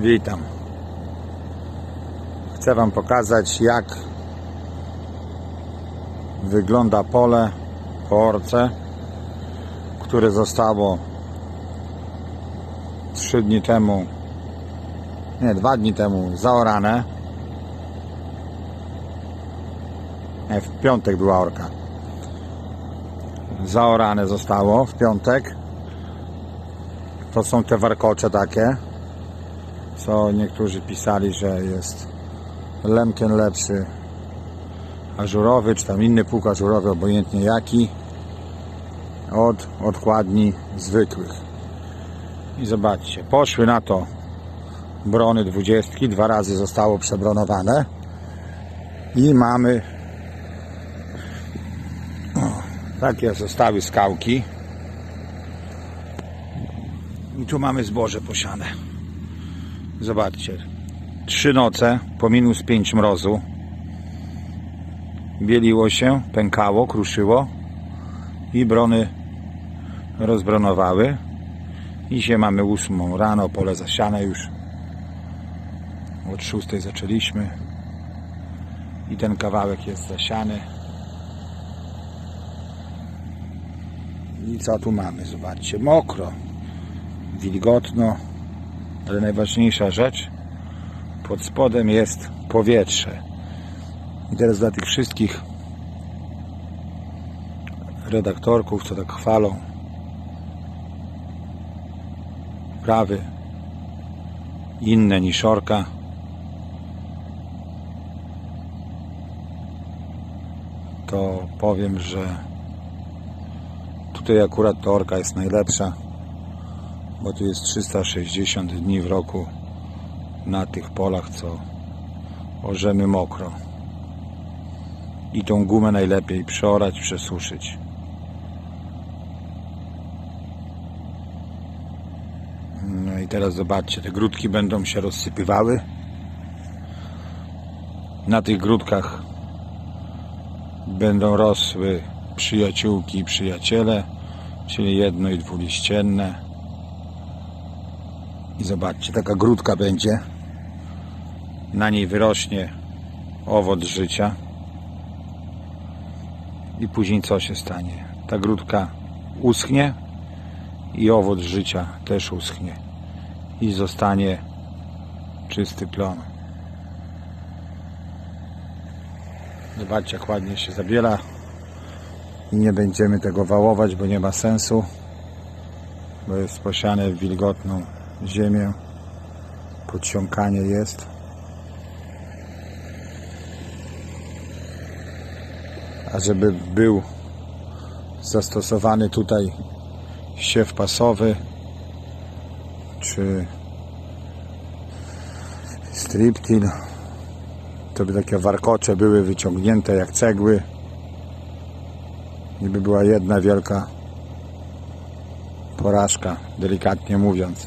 Witam. Chcę Wam pokazać, jak wygląda pole po orce, które zostało 3 dni temu, nie, 2 dni temu zaorane. Nie, w piątek była orka. Zaorane zostało w piątek. To są te warkocze takie co niektórzy pisali, że jest lemken lepszy ażurowy, czy tam inny pług ażurowy, obojętnie jaki od odkładni zwykłych. I zobaczcie, poszły na to brony dwudziestki, dwa razy zostało przebronowane. I mamy takie zostały skałki. I tu mamy zboże posiane Zobaczcie. Trzy noce po minus 5 mrozu. Bieliło się, pękało, kruszyło i brony rozbronowały. I się mamy ósmą rano, pole zasiane już. Od szóstej zaczęliśmy. I ten kawałek jest zasiany. I co tu mamy? Zobaczcie, mokro, wilgotno. Ale najważniejsza rzecz, pod spodem jest powietrze. I teraz dla tych wszystkich redaktorków, co tak chwalą prawy inne niż orka, to powiem, że tutaj akurat to orka jest najlepsza bo tu jest 360 dni w roku na tych polach, co orzemy mokro. I tą gumę najlepiej przeorać, przesuszyć. No i teraz zobaczcie, te grudki będą się rozsypywały. Na tych grudkach będą rosły przyjaciółki i przyjaciele, czyli jedno i dwuliścienne. I zobaczcie, taka grudka będzie. Na niej wyrośnie owoc życia. I później co się stanie? Ta grudka uschnie i owoc życia też uschnie. I zostanie czysty plon. Zobaczcie, jak ładnie się zabiela. I nie będziemy tego wałować, bo nie ma sensu. Bo jest posiane w wilgotną ziemię. Podsiąkanie jest. A żeby był zastosowany tutaj siew pasowy czy striptil to by takie warkocze były wyciągnięte jak cegły i by była jedna wielka porażka, delikatnie mówiąc.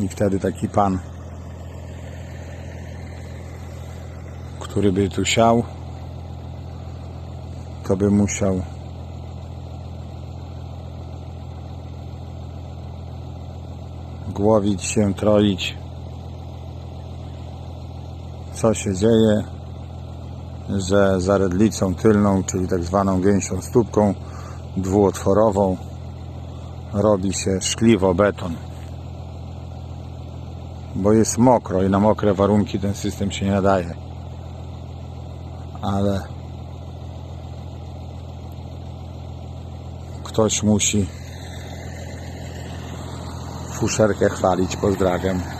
I wtedy taki pan, który by tu siał, to by musiał głowić się, troić. Co się dzieje, że za redlicą tylną, czyli tak zwaną gęsią stópką dwuotworową, robi się szkliwo beton bo jest mokro i na mokre warunki ten system się nie nadaje. Ale ktoś musi fuszerkę chwalić. Pozdrawiam.